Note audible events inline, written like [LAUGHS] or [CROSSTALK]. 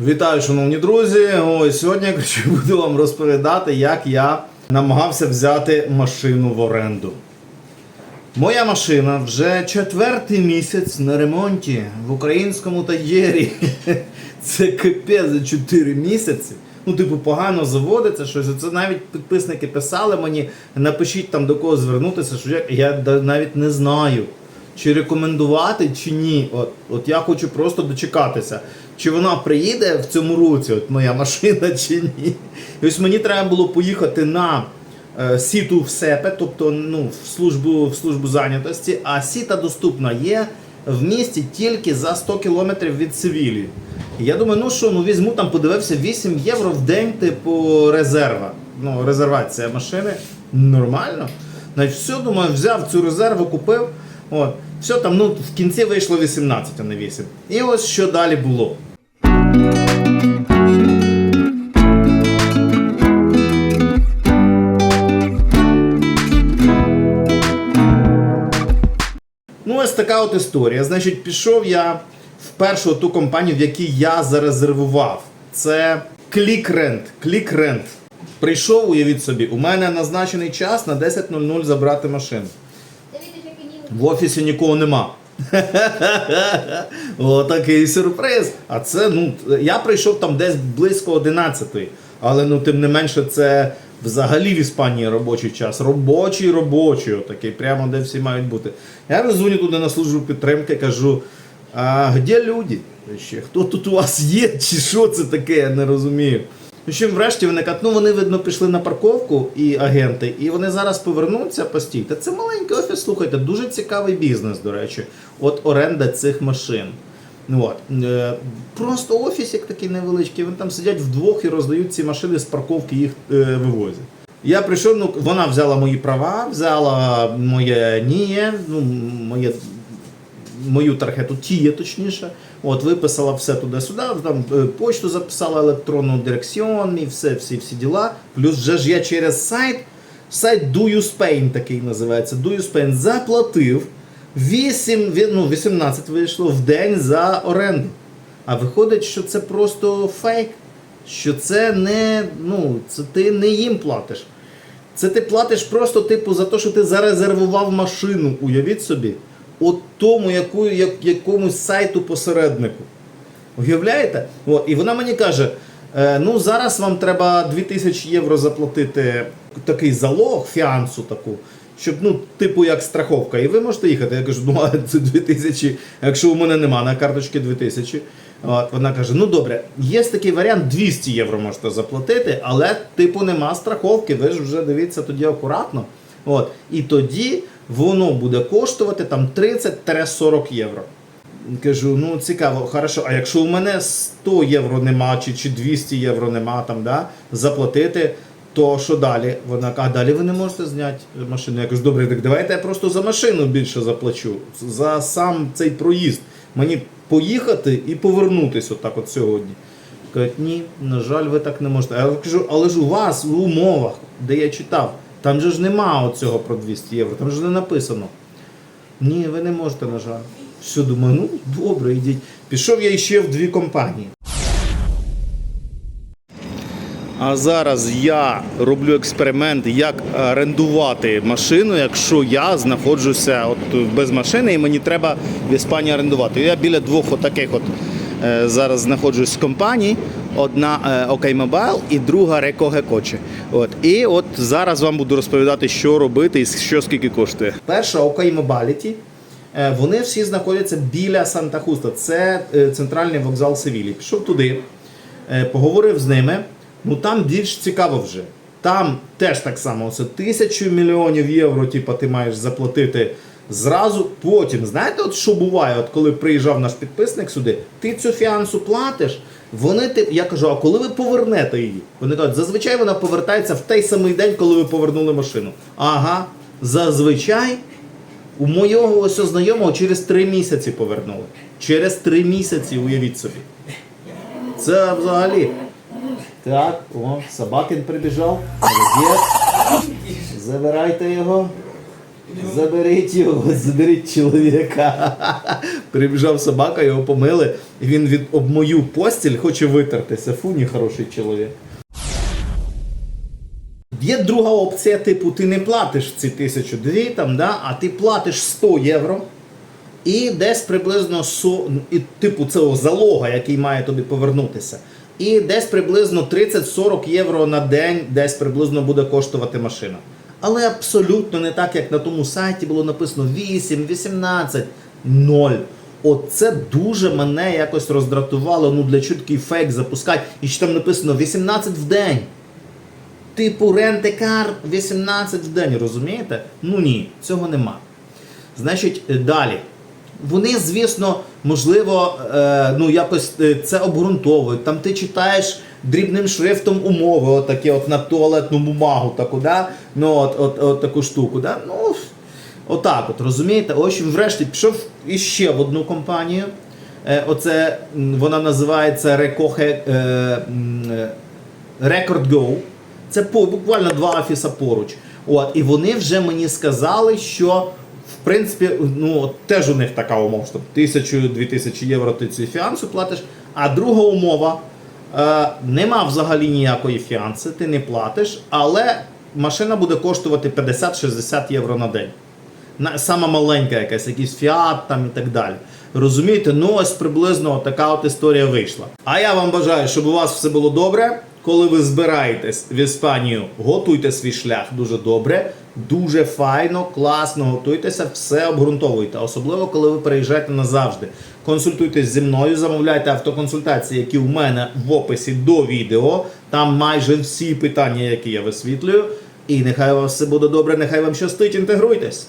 Вітаю, шановні друзі! Ось сьогодні я коротше, [LAUGHS] буду вам розповідати, як я намагався взяти машину в оренду. Моя машина вже четвертий місяць на ремонті в українському таєрі. [LAUGHS] Це капець за 4 місяці. Ну, типу, погано заводиться щось. Це навіть підписники писали мені, напишіть там до кого звернутися, що я навіть не знаю, чи рекомендувати, чи ні. От, от я хочу просто дочекатися, чи вона приїде в цьому році, от моя машина, [LAUGHS] чи ні. І ось мені треба було поїхати на е, сіту в СЕПЕ, тобто ну, в службу, в службу зайнятості, а сіта доступна є в місті тільки за 100 кілометрів від Севілії. Я думаю, ну що, ну візьму там, подивився 8 євро в день, типу резерва. Ну, резервація машини. Нормально. Значить, все, думаю, взяв цю резерву, купив. От. Все там, ну, в кінці вийшло 18, а не 8. І ось що далі було. Ну, ось така от історія. Значить, пішов я в першу ту компанію, в якій я зарезервував. Це ClickRent. ClickRent. Прийшов, уявіть собі, у мене назначений час на 10.00 забрати машину. В офісі нікого нема. [LAUGHS] Отакий сюрприз. А це, ну, я прийшов там десь близько 11 але ну тим не менше, це взагалі в Іспанії робочий час. Робочий, робочий, отакий, прямо де всі мають бути. Я роздзвоню туди на службу підтримки, кажу. А де люди? Хто тут у вас є, чи що це таке, я не розумію. Ну, що врешті вони кажуть, ну вони, видно, пішли на парковку і агенти, і вони зараз повернуться постійте. Це маленький офіс, слухайте, дуже цікавий бізнес, до речі. От оренда цих машин. Ну, От. Е, Просто офіс як такий невеличкий, вони там сидять вдвох і роздають ці машини з парковки, їх е, вивозять. Я прийшов, ну вона взяла мої права, взяла моє ніє, ну, моє мою тархету тіє, точніше. От, виписала все туди-сюди, там е, почту записала електронну дирекціон і все, всі, всі діла. Плюс вже ж я через сайт, сайт Do You Spain такий називається. Do You Spain заплатив 8, ну, 18 вийшло в день за оренду. А виходить, що це просто фейк. Що це не, ну, це ти не їм платиш. Це ти платиш просто, типу, за те, що ти зарезервував машину, уявіть собі, от тому яку, як, якомусь сайту посереднику. Уявляєте? От, і вона мені каже: е, ну зараз вам треба 2000 євро заплатити такий залог, фіансу таку, щоб, ну, типу, як страховка, і ви можете їхати. Я кажу, ну а це 2000, якщо у мене нема на карточці 2000. От, вона каже: ну добре, є такий варіант, 200 євро можете заплатити, але типу нема страховки. Ви ж вже дивіться тоді акуратно. От, і тоді воно буде коштувати там 30-40 євро. Кажу, ну цікаво, хорошо. А якщо у мене 100 євро нема, чи, чи 200 євро нема там, да, заплатити, то що далі? Вона каже, а далі ви не можете зняти машину. Я кажу, добре, так давайте я просто за машину більше заплачу, за сам цей проїзд. Мені поїхати і повернутися отак от сьогодні. Кажуть, ні, на жаль, ви так не можете. Я кажу, але ж у вас в умовах, де я читав, там же ж нема оцього про 200 євро, там же не написано. Ні, ви не можете, на жаль. Все, думаю, ну добре, йдіть. Пішов я ще в дві компанії. А зараз я роблю експеримент, як орендувати машину, якщо я знаходжуся от без машини і мені треба в Іспанії орендувати. Я біля двох отаких от е, зараз знаходжусь компаній. Одна е, OK Mobile і друга Coche. От. І от зараз вам буду розповідати, що робити і що скільки коштує. Перша OK. Е, Вони всі знаходяться біля Санта-Хуста. Це е, центральний вокзал Севілі. Пішов туди, е, поговорив з ними. Ну там більш цікаво вже. Там теж так само, це тисячу мільйонів євро, типу, ти маєш заплатити зразу. Потім, знаєте, от що буває, от коли приїжджав наш підписник сюди, ти цю фіансу платиш. Вони ти, я кажу, а коли ви повернете її? Вони кажуть, зазвичай вона повертається в той самий день, коли ви повернули машину. Ага, зазвичай у моєго ось знайомого через три місяці повернули. Через три місяці, уявіть собі. Це взагалі. Так, о, собакин прибіжав. Молодець. Забирайте його. Заберіть його, заберіть чоловіка. [LAUGHS] Прибіжав собака, його помили, і він від об мою постіль хоче витертися. Фу, ні хороший чоловік. Є друга опція, типу, ти не платиш ці тисячу дві, там, да, а ти платиш 100 євро. І десь приблизно со, і, типу цього залога, який має тобі повернутися. І десь приблизно 30-40 євро на день, десь приблизно буде коштувати машина. Але абсолютно не так, як на тому сайті було написано 8, 18, 0. Оце дуже мене якось роздратувало. Ну для чого такий фейк запускати? І ще там написано 18 в день. Типу рентекар 18 в день, розумієте? Ну ні, цього нема. Значить, е, далі. Вони, звісно, можливо, е, ну якось е, це обґрунтовують. Там ти читаєш дрібним шрифтом умови, отакі от на туалетну бумагу, таку, да? ну, от, от, от таку штуку. Да? Ну, отак от, розумієте? Общем, врешті пішов іще в одну компанію. Е, оце вона називається Recoge, е, е, Record Go. Це по, буквально два офіса поруч. От, і вони вже мені сказали, що в принципі, ну теж у них така умова, що тисячу-дві тисячі євро ти цю фіансу платиш. А друга умова е, нема взагалі ніякої фіанси, ти не платиш, але машина буде коштувати 50-60 євро на день. Сама маленька якась, якийсь фіат там і так далі. Розумієте, ну ось приблизно така от історія вийшла. А я вам бажаю, щоб у вас все було добре. Коли ви збираєтесь в Іспанію, готуйте свій шлях дуже добре, дуже файно, класно готуйтеся, все обґрунтовуйте. Особливо, коли ви переїжджаєте назавжди. Консультуйтесь зі мною, замовляйте автоконсультації, які в мене в описі до відео. Там майже всі питання, які я висвітлюю. І нехай у вас все буде добре, нехай вам щастить, інтегруйтесь.